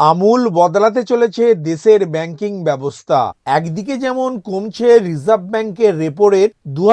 আমূল বদলাতে চলেছে দেশের ব্যাংকিং ব্যবস্থা। একদিকে যেমন কমছে রিজার্ভ ব্যাংকের রেপো রেট দু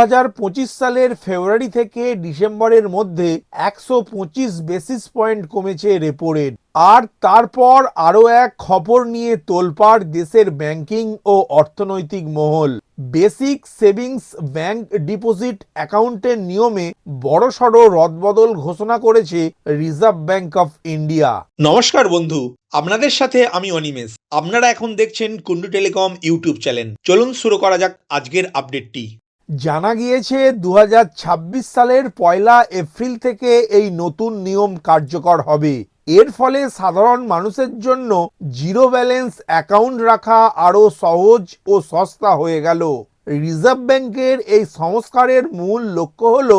সালের ফেব্রুয়ারি থেকে ডিসেম্বরের মধ্যে একশো পঁচিশ বেসিস পয়েন্ট কমেছে রেপো রেট আর তারপর আরও এক খবর নিয়ে তোলপাড় দেশের ব্যাংকিং ও অর্থনৈতিক মহল। বেসিক সেভিংস ব্যাংক ডিপোজিট অ্যাকাউন্টের নিয়মে বড়সড় রদবদল ঘোষণা করেছে রিজার্ভ ব্যাংক অফ ইন্ডিয়া। নমস্কার বন্ধু আপনাদের সাথে আমি অনিমেষ। আপনারা এখন দেখছেন কুন্ডু টেলিকম ইউটিউব চ্যানেল। চলুন শুরু করা যাক আজকের আপডেটটি। জানা গিয়েছে দু হাজার ছাব্বিশ সালের পয়লা এপ্রিল থেকে এই নতুন নিয়ম কার্যকর হবে। এর ফলে সাধারণ মানুষের জন্য জিরো ব্যালেন্স অ্যাকাউন্ট রাখা আরও সহজ ও সস্তা হয়ে গেল। রিজার্ভ ব্যাংকের এই সংস্কারের মূল লক্ষ্য হল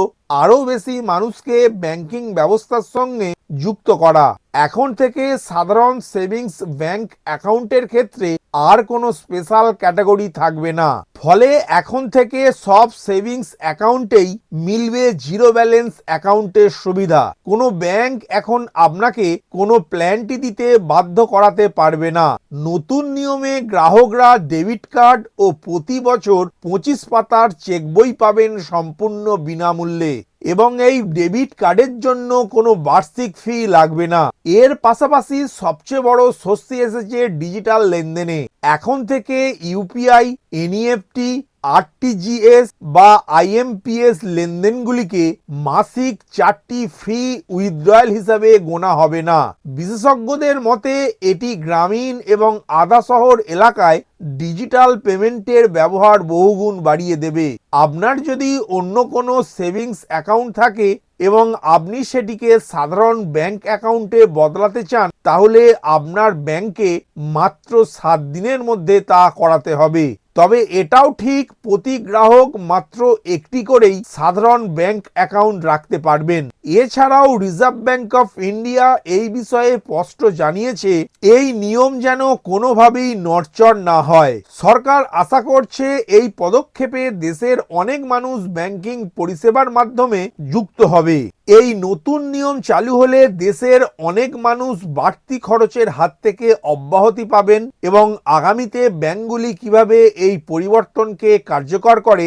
আরও বেশি মানুষকে ব্যাংকিং ব্যবস্থার সঙ্গে যুক্ত করা। এখন থেকে সাধারণ সেভিংস ব্যাংক অ্যাকাউন্টের ক্ষেত্রে আর কোনো স্পেশাল ক্যাটাগরি থাকবে না। ফলে এখন থেকে সব সেভিংস অ্যাকাউন্টেই মিলবে জিরো ব্যালেন্স অ্যাকাউন্টের সুবিধা। কোনো ব্যাংক এখন আপনাকে কোনো প্ল্যানটি দিতে বাধ্য করাতে পারবে না। নতুন নিয়মে গ্রাহকরা ডেবিট কার্ড ও প্রতি বছর পঁচিশ পাতার চেক বই পাবেন সম্পূর্ণ বিনামূল্যে এবং এই ডেবিট কার্ডের জন্য কোনো বার্ষিক ফি লাগবে না। এর পাশাপাশি সবচেয়ে বড় স্বস্তি এসেছে ডিজিটাল লেনদেনে। এখন থেকে ইউপিআই এনইএফটি আরটিজিএস বা আইএমপিএস লেনদেনগুলিকে মাসিক চারটি ফ্রি উইথড্রয়াল হিসাবে গোনা হবে না। বিশেষজ্ঞদের মতে, এটি গ্রামীণ এবং আধা শহর এলাকায় ডিজিটাল পেমেন্টের ব্যবহার বহুগুণ বাড়িয়ে দেবে। আপনার যদি অন্য কোনো সেভিংস অ্যাকাউন্ট থাকে এবং আপনি সেটিকে সাধারণ ব্যাংক অ্যাকাউন্টে বদলাতে চান, তাহলে আপনার ব্যাংকে মাত্র সাত দিনের মধ্যে তা করাতে হবে। তবে এটাও ঠিক, প্রতি গ্রাহক মাত্র একটি করেই সাধারণ ব্যাংক অ্যাকাউন্ট রাখতে পারবেন। এছাড়াও রিজার্ভ ব্যাংক অফ ইন্ডিয়া এই বিষয়ে স্পষ্ট জানিয়েছে, এই নিয়ম যেন কোনোভাবেই নড়চড় না হয়। সরকার আশা করছে এই পদক্ষেপে দেশের অনেক মানুষ ব্যাংকিং পরিষেবার মাধ্যমে যুক্ত হবে। এই নতুন নিয়ম চালু হলে দেশের অনেক মানুষ বাড়তি খরচের হাত থেকে অব্যাহতি পাবেন এবং আগামীতে ব্যাংকগুলি কীভাবে এই পরিবর্তনকে কার্যকর করে